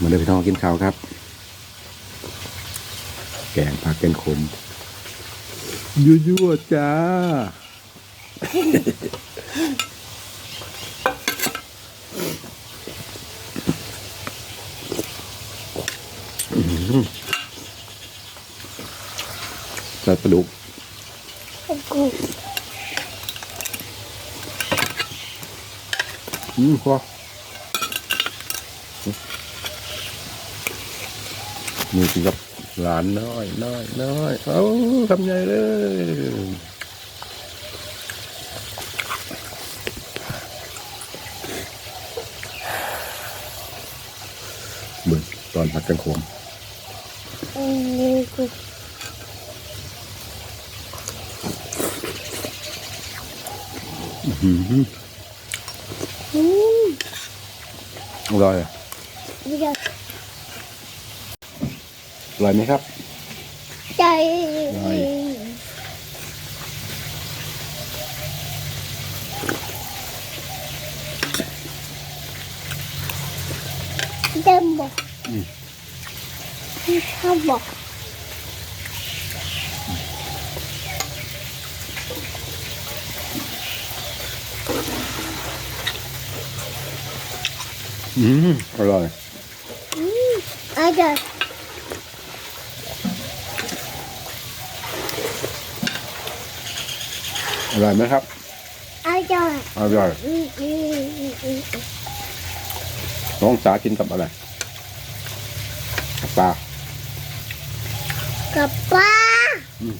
มาเลยพี่น้องกินข้าวครับ แกงผักแกงขมยั่วๆจ้าใส่ปลาดุกกูอืมพอ มีกินกับหลานน้อยน้อยน้อยเอาทำใหญ่เลยเบิ่งตอนพักกันขมอันนี้กูอืมอร่อยอะ อร่อยไหมครับใจได้เดิมบอกอืมเขาบอกอืมอร่อย อืมอาจารย์ อร่อยไหมครับอาจารย์อร่อยอืมอืมอืมอืมน้องสากินกับอะไร กับปลา กับป้าอืม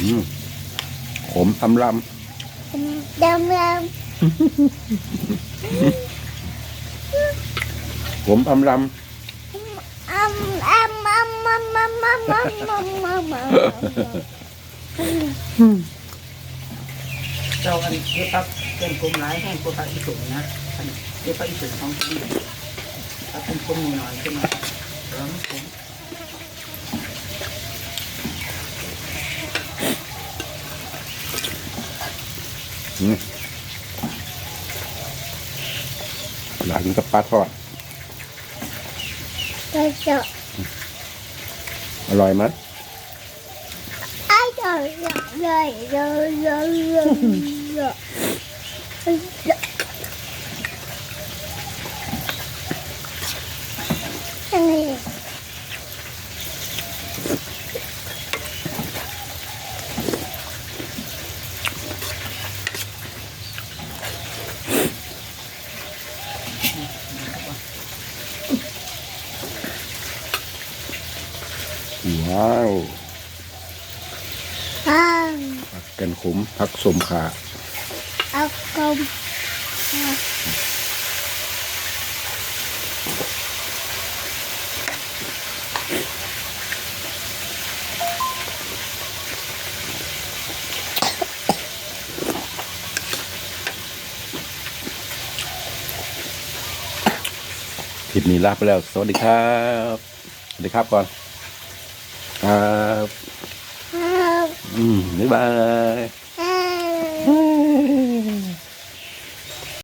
อืมขมอำล ดำดำขมอำลำอ้ำอ้ำอ้ำอ้ำอ้ำอ้ำอ้ำอ้ำอ้ำอ้ำเจ้าอันเก็บปักเป็นกลมหลายแห้งกว่าปักอีสูงนะอันเก็บปักอีสูงของที่ปักเป็นกลมหน่อยขึ้นมาแล้วมันกลมำอืม หลานกินกับปลาทอดก็จะอร่อยไหมอาจารย์เลยเลยเลยเลยเลยยังไง ว้าวอ้าวผักกันขมผักสมขาเอากลมคลิปนี้ลาไปแล้ว สวัสดีครับ สวัสดีครับก่อน uh, mm, bye bye.